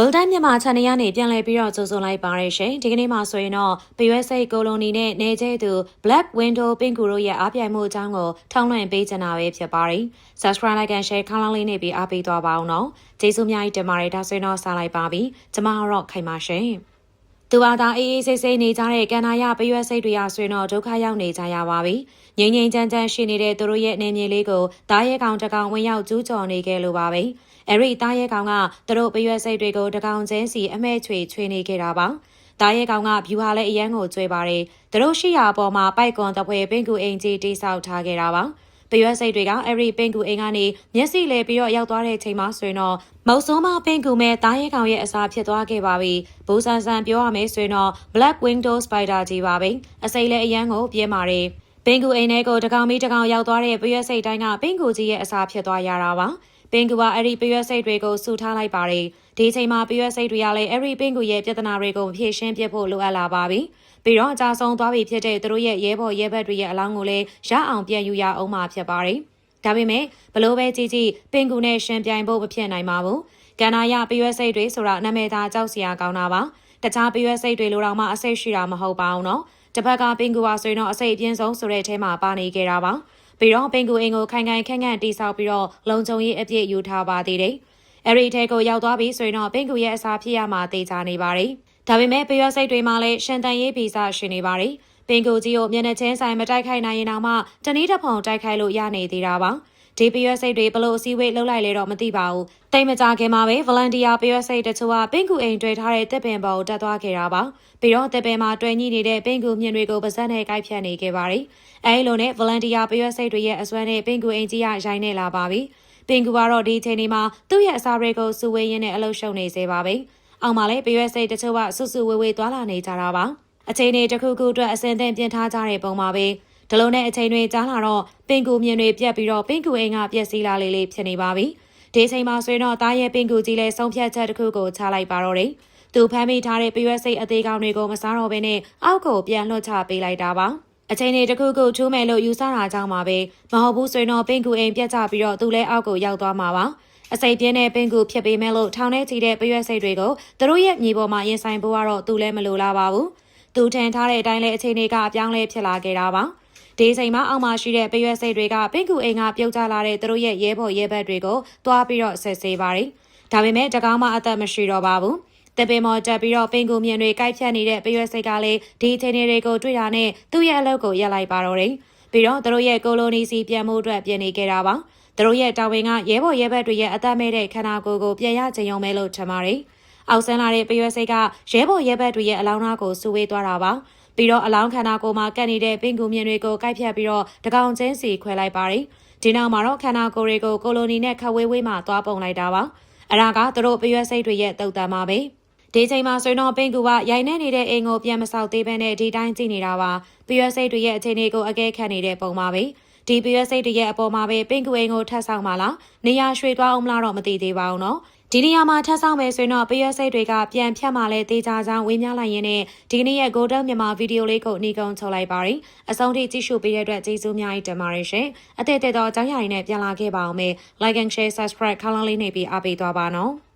Golden မြန်မာ channel ရနေပြန်လည်ပြီးတော့ကြိုဆိုလိုက်ပါရရှင်ဒီကနေ့မှာဆိုရင်တော့ PUSA ကိုလိုနီနဲ့နေကျဲသူ Black Window ပင်ကူတို့ရဲ့အားပြိုင်မှုအကြောင်းကိုထောက်လွှင့်ပေးချင်တာပဲဖြစ်ပါတယ် Subscribe like and share ခေါင်းလောင်းလေးနေပြီးအားပေးသွားပါအောင်နော်ကျေးဇူးများကြီးတင်ပါတယ်ဒါဆိုရင်တော့စားလိုက်ပါပြီကျမကတော့ခိုင်ပါရှင်သူအားသာအေးအေးဆေးဆေးနေကြတဲ့ကန္နာရပရွက်စိတ်တွေရဆွေတော့ဒုက္ခရောက်နေကြရပါပြီ။ငြိမ်ငြိမ်ချမ်းချမ်းရှိနေတဲ့သူတို့ရဲ့နေမြေလေးကိုတားရဲကောင်တကောင်ဝင်ရောက်ကျူးကျော်နေခဲ့လို့ပါပဲ။ အဲ့ဒီတားရဲကောင်ကသူတို့ပရွက်စိတ်တွေကိုတကောင်ချင်းစီအမဲချွေချွေနေခဲ့တာပါ။တားရဲကောင်ကဖြူဟာလည်းအရန်ကိုကျွေးပါတယ်။သူတို့ရှိရာအပေါ်မှာပိုက်ကွန်တပွဲပင်ကူအိမ်ကြီးတိဆောက်ထားခဲ့တာပါ။ပရွက်စိတ်တွေကအဲ့ဒီပင်ကူအိမ်ကနေမျက်စိလဲပြီးတော့ရောက်သွားတဲ့အချိန်မှာဆိုရင်တော့မုတ်ဆိုးမပင်ကူမဲ့တားရဲကောင်ရဲ့အစာဖြစ်သွားခဲ့ပါပြီ။ဘူဆန်ဆန်ပြောရမယ်ဆိုရင်တော့ Black Window Spider ကြီးပါပဲ။အစိမ့်လဲအရန်ကိုပြဲမာတယ်။ပင်ကူအိမ်ထဲကိုတကောင်မီတကောင်ရောက်သွားတဲ့ပရွက်စိတ်တိုင်းကပင်ကူကြီးရဲ့အစာဖြစ်သွားရတာပါ။ ပင်ကူကအဲ့ဒီပရွက်စိတ်တွေကိုစူထားလိုက်ပါတယ်။ဒီအချိန်မှာပရွက်စိတ်တွေကလည်းအဲ့ဒီပင်ကူရဲ့ပြဿနာတွေကိုဖြေရှင်းပြဖို့လိုအပ်လာပါပြီ။ပြီးတော့အကြဆုံးသွားပြီဖြစ်တဲ့သူတို့ရဲ့ရဲဘော်ရဲဘက်တွေရဲ့အလောင်းကိုလည်းရအောင်ပြန်ယူရအောင်မှဖြစ်ပါတယ်။ဒါပေမဲ့ဘလို့ပဲကြည့်ကြည့်ပင်ကူနဲ့ရှင်ပြိုင်ဖို့မဖြစ်နိုင်ပါဘူး။ကန္နာရပရွက်စိတ်တွေဆိုတာနာမည်သားကြောက်စရာကောင်းတာပါ။တခြားပရွက်စိတ်တွေလိုတော့မှအစိတ်ရှိတာမဟုတ်ပါဘူးနော်။တစ်ဖက်ကပင်ကူပါဆိုရင်တော့အစိတ်အပြင်းဆုံးဆိုတဲ့အထဲမှာပါနေကြတာပါ။ ပြီးတော့ပင်ကူအင်ကိုခိုင်ခိုင်ခန့်ခန့်တိဆောက်ပြီးတော့လုံခြုံရေးအပြည့်ယူထားပါသေးတယ်။အဲ့ဒီထဲကိုရောက်သွားပြီဆိုရင်တော့ပင်ကူရဲ့အစာဖြစ်ရမှာတေချာနေပါတယ်။ဒါပေမဲ့ပရွက်စိတ်တွေမှာလည်းရှင်တန်ရေးဗီဇရှင်နေပါတယ်။ပင်ကူကြီးကိုမျက်နှာချင်းဆိုင်မတိုက်ခိုက်နိုင်ရင်တော့မှတနည်းတစ်ဖုံတိုက်ခိုက်လို့ရနေသေးတာပါ။ ဒီပရွက်စိတ်တွေဘလို့အစည်းအဝေးလှုပ်လိုက်လဲတော့မသိပါဘူး။တိတ်မကြခင်မှာပဲ volunteer ပရွက်စိတ်တချို့ကပင်ကူအိမ်တွေ့ထားတဲ့တစ်ပင်ပေါ်ကိုတက်သွားခဲ့တာပါ။ပြီးတော့တစ်ပင်မှာတွဲညှိနေတဲ့ပင်ကူမြင့်တွေကိုပါဇက်နဲ့ကိုက်ဖြတ်နေခဲ့ပါတယ်။အဲဒီလိုနဲ့ volunteer ပရွက်စိတ်တွေရဲ့အစွမ်းနဲ့ပင်ကူအိမ်ကြီးကရိုင်းနေလာပါပြီ။ပင်ကူကတော့ဒီအချိန်လေးမှာသူ့ရဲ့အစာတွေကိုစူဝေးရင်းနဲ့အလုပ်ရှုပ်နေစေပါပဲ။အောင်မလဲပရွက်စိတ်တချို့ကဆူဆူဝေးဝေးသွားလာနေကြတာပါ။အချိန်တွေတစ်ခုခုအတွက်အစင်သင့်ပြင်ထားကြတဲ့ပုံပါပဲ။ ဒလုံးနဲ့အချိန်တွေကြားလာတော့ပင်ကူမြင်တွေပြက်ပြီးတော့ပင်ကူအိမ်ကပြက်စီးလာလေးလေးဖြစ်နေပါပြီ။ဒီအချိန်မှာဆိုရင်တော့တားရဲ့ပင်ကူကြီးလည်းဆုံးဖြတ်ချက်တစ်ခုကိုချလိုက်ပါတော့တယ်။သူဖမ်းမိထားတဲ့ပရွက်စိတ်အသေးကောင်တွေကိုမစားတော့ဘဲနဲ့အောက်ကိုပြန်လွှတ်ချပေးလိုက်တာပါ။အချိန်တွေတစ်ခုခုချိုးမယ်လို့ယူဆတာကြောင့်ပါပဲမဟုတ်ဘူးဆိုရင်တော့ပင်ကူအိမ်ပြက်ကျပြီးတော့သူလည်းအောက်ကိုရောက်သွားမှာပါအစိပ်ပြင်းတဲ့ပင်ကူဖြစ်ပေးမယ်လို့ထောင်ထဲချီတဲ့ပရွက်စိတ်တွေကိုသူတို့ရဲ့မြေပေါ်မှာရင်ဆိုင်ဖို့ကတော့သူလည်းမလိုလားပါဘူးသူထင်ထားတဲ့အတိုင်းလဲအချိန်တွေကအပြောင်းလဲဖြစ်လာခဲ့တာပါ ဒီအချိန်မှာအောက်မှာရှိတဲ့ပရွက်စိတ်တွေကပင်ကူအိမ်ကပြုတ်ကျလာတဲ့သူတို့ရဲ့ရဲဘော်ရဲဘက်တွေကိုတွားပြီးတော့ဆက်ဆေးပါတယ်ဒါပေမဲ့တကောင်းမှအသက်မရှိတော့ပါဘူးတပင်မော်တက်ပြီးတော့ပင်ကူမြင်တွေကိုက်ဖြတ်နေတဲ့ပရွက်စိတ်ကလည်းဒီအချိန်တွေကိုတွေ့တာနဲ့သူ့ရဲ့အလုပ်ကိုရက်လိုက်ပါတော့တယ်ပြီးတော့သူတို့ရဲ့ကိုလိုနီစီပြန်မှုအတွက်ပြင်နေခဲ့တာပါသူတို့ရဲ့တာဝန်ကရဲဘော်ရဲဘက်တွေရဲ့အသက်မဲ့တဲ့ခန္ဓာကိုယ်ကိုပြန်ရခြင်းရုံပဲလို့ထင်ပါတယ်။အောက်ဆန်းလာတဲ့ပရွက်စိတ်ကရဲဘော်ရဲဘက်တွေရဲ့အလောင်းသားကိုစုဝေးသွားတာပါ။ ပြီးတော့အလောင်းခန္ဓာကိုယ်မှာကပ်နေတဲ့ပင်ကူမြင်တွေကိုကိုက်ဖြတ်ပြီးတော့တကောင်ချင်းစီခွဲလိုက်ပါတယ်။ဒီနောက်မှာတော့ခန္ဓာကိုယ်တွေကိုကိုလိုနီနဲ့ခဝေးဝေးမှသွားပုံလိုက်တာပါ။အရာကသူတို့ပရွက်စိတ်တွေရဲ့တုတ်တမ်းပါပဲ။ဒီချိန်မှာဆိုရင်တော့ပင်ကူကရိုင်နေနေတဲ့အိမ်ကိုပြန်မဆောက်သေးဘဲနဲ့ဒီတိုင်းကြည့်နေတာပါ။ပရွက်စိတ်တွေရဲ့အခြေအနေကိုအကဲခတ်နေတဲ့ပုံပါပဲ။ဒီပရွက်စိတ်တွေရဲ့အပေါ်မှာပဲပင်ကူအိမ်ကိုထပ်ဆောင်ပါလား။နေရာရွှေ့သွားအောင်မလားတော့မသိသေးပါဘူးနော်။ ဒီနေရာမှာထပ်ဆောင်မယ်ဆိုရင်တော့ပရွက်စိတ်တွေကပြန်ဖြတ်မှလဲတေးကြချောင်းဝေးများလိုက်ရင်းနဲ့ဒီကနေ့ရဲ့ Golden မြန်မာဗီဒီယိုလေးကိုအနီးကုန်းချုပ်လိုက်ပါရယ်။အဆုံးထိကြည့်ရှုပေးတဲ့အတွက်ကျေးဇူးအများကြီးတင်ပါတယ်ရှင်။အသက်သက်တော့အကြောင်းအရာတွေနဲ့ပြန်လာခဲ့ပါအောင်မယ်။ Like and Share Subscribe ခေါင်းလောင်းလေးနေပြီးအားပေးသွားပါနော်။